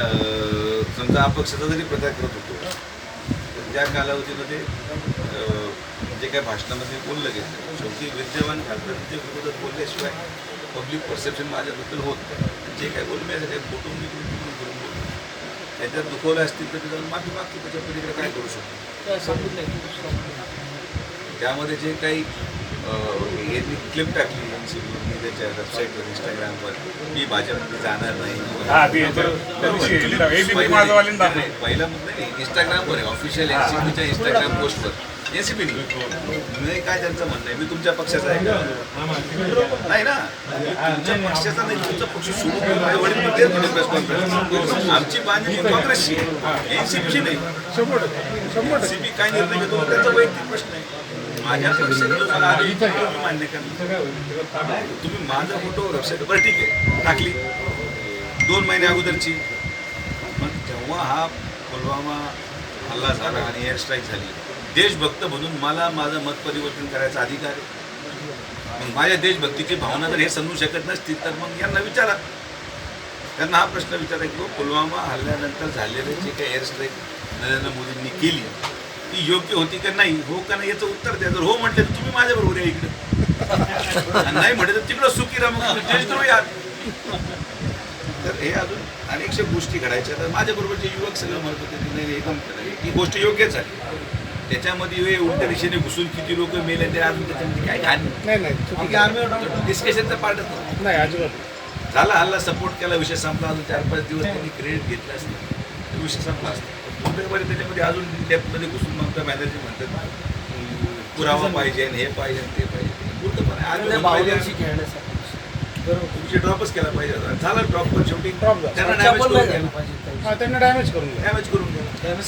समजा अपक्षाचा जरी प्रचार करत होतो. तर त्या कालावधीमध्ये जे काही भाषणामध्ये बोललं गेलं शेवटी विद्यमान खासदारांच्या विरोधात बोलल्याशिवाय पब्लिक परसेप्शन माझ्याबद्दल होत नाही. जे काय असं काही फोटो निघून करून बोलतो त्याच्यात दुखवलं असतील तर ते जाऊन माफी मागतो त्याच्या पलीकडे काय करू शकतो? त्यामध्ये जे काही हे क्लिप टाकली मी त्याच्या वेबसाईटवर इंस्टाग्रामवर मी जाणार नाही. हा, हे पहिले- मुद्दा इंस्टाग्रामवर आहे ऑफिशियल एनसीपीच्या इंस्टाग्राम पोस्टवर एनसीपी नाही काय त्यांचं म्हणणं आहे? मी तुमच्या पक्षाचा आहे का? नाही ना. तुमच्या पक्षाचा नाही तुमचा पक्ष सुरू करून. आमची बांधणी काँग्रेसची एनसीपीची नाही. एनसीपी काय निर्णय घेतो? त्याचा वैयक्तिक प्रश्न आहे. माझ्या पक्षाने मान्य करणार तुम्ही माझा फोटो वेबसाईट बरं ठीक आहे. टाकली. दोन महिने अगोदरची. पण जेव्हा हा पुलवामा हल्ला झाला आणि एअर स्ट्राईक झाली देशभक्त म्हणून मला माझं मत परिवर्तन करायचा अधिकार आहे. मग माझ्या देशभक्तीची भावना जर हे समजू शकत नसतील तर मग यांना विचारा. त्यांना हा प्रश्न विचारा की पुलवामा हल्ल्यानंतर झालेले जे काही एअर स्ट्राईक नरेंद्र मोदींनी केली ती योग्य होती का नाही हो का नाही याचं उत्तर द्या. जर हो म्हटलं तर तुम्ही माझ्याबरोबर या इकडे. नाही म्हटलं तर तिकडं सुखी राहा तर हे अजून अनेकशा गोष्टी घडायच्या. तर माझ्याबरोबर जे युवक सगळं म्हणत होते नाही एकदम ही गोष्ट योग्यच आहे त्याच्यामध्ये उलट्या दिशेने घुसून किती लोक मेले ते अजून त्याच्यामध्ये काय घाण नाही. डिस्कशनचा पार्टच नाही नाही अजिबात झाला हल्ला सपोर्ट केला विषय संपला. अजून चार पाच दिवस त्यांनी क्रेडिट घेतलं असतं. विषय संपला असता. दुसऱ्यामध्ये त्याच्यामध्ये अजून डेप्थमध्ये घुसून ममता बॅनर्जी म्हणतात पुरावा पाहिजे हे पाहिजे ते पाहिजे. खेळण्यासाठी तुमची ड्रॉपच केला पाहिजे. झाला ड्रॉप पण शेवटी. त्यांना डॅमेज करून डॅमेज करून